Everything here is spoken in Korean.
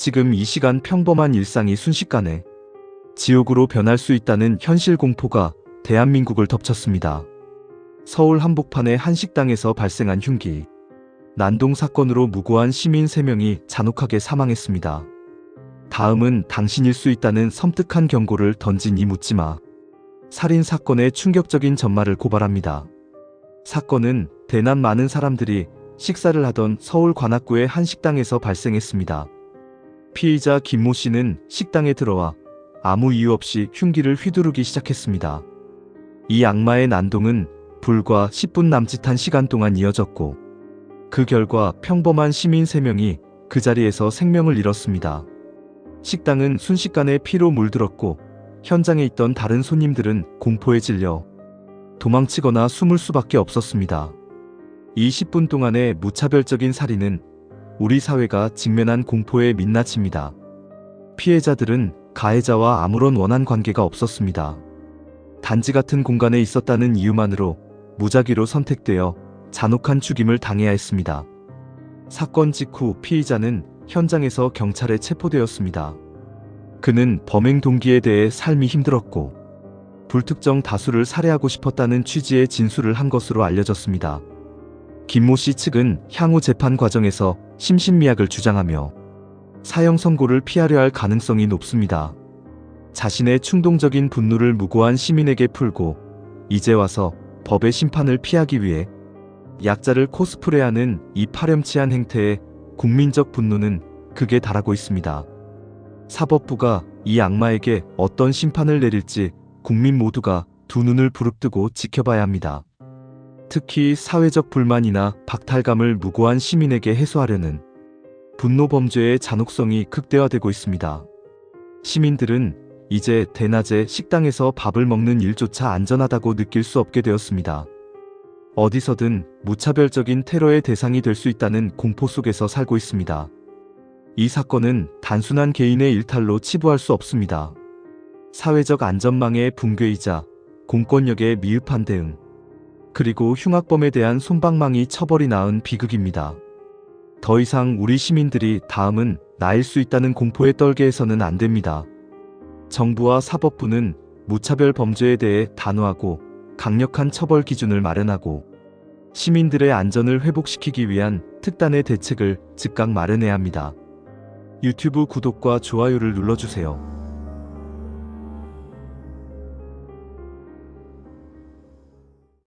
지금 이 시간 평범한 일상이 순식간에 지옥으로 변할 수 있다는 현실 공포가 대한민국을 덮쳤습니다. 서울 한복판의 한 식당에서 발생한 흉기. 난동 사건으로 무고한 시민 3명이 잔혹하게 사망했습니다. 다음은 당신일 수 있다는 섬뜩한 경고를 던진 이 묻지마. 살인 사건의 충격적인 전말을 고발합니다. 사건은 대낮 많은 사람들이 식사를 하던 서울 관악구의 한 식당에서 발생했습니다. 피의자 김모 씨는 식당에 들어와 아무 이유 없이 흉기를 휘두르기 시작했습니다. 이 악마의 난동은 불과 10분 남짓한 시간 동안 이어졌고 그 결과 평범한 시민 3명이 그 자리에서 생명을 잃었습니다. 식당은 순식간에 피로 물들었고 현장에 있던 다른 손님들은 공포에 질려 도망치거나 숨을 수밖에 없었습니다. 이 10분 동안의 무차별적인 살인은 우리 사회가 직면한 공포의 민낯입니다. 피해자들은 가해자와 아무런 원한 관계가 없었습니다. 단지 같은 공간에 있었다는 이유만으로 무작위로 선택되어 잔혹한 죽임을 당해야 했습니다. 사건 직후 피의자는 현장에서 경찰에 체포되었습니다. 그는 범행 동기에 대해 삶이 힘들었고 불특정 다수를 살해하고 싶었다는 취지의 진술을 한 것으로 알려졌습니다. 김모 씨 측은 향후 재판 과정에서 심신미약을 주장하며 사형 선고를 피하려 할 가능성이 높습니다. 자신의 충동적인 분노를 무고한 시민에게 풀고 이제 와서 법의 심판을 피하기 위해 약자를 코스프레하는 이 파렴치한 행태에 국민적 분노는 극에 달하고 있습니다. 사법부가 이 악마에게 어떤 심판을 내릴지 국민 모두가 두 눈을 부릅뜨고 지켜봐야 합니다. 특히 사회적 불만이나 박탈감을 무고한 시민에게 해소하려는 분노 범죄의 잔혹성이 극대화되고 있습니다. 시민들은 이제 대낮에 식당에서 밥을 먹는 일조차 안전하다고 느낄 수 없게 되었습니다. 어디서든 무차별적인 테러의 대상이 될 수 있다는 공포 속에서 살고 있습니다. 이 사건은 단순한 개인의 일탈로 치부할 수 없습니다. 사회적 안전망의 붕괴이자 공권력의 미흡한 대응, 그리고 흉악범에 대한 손방망이 처벌이 낳은 비극입니다. 더 이상 우리 시민들이 다음은 나일 수 있다는 공포에 떨게 해서는 안 됩니다. 정부와 사법부는 무차별 범죄에 대해 단호하고 강력한 처벌 기준을 마련하고 시민들의 안전을 회복시키기 위한 특단의 대책을 즉각 마련해야 합니다. 유튜브 구독과 좋아요를 눌러주세요.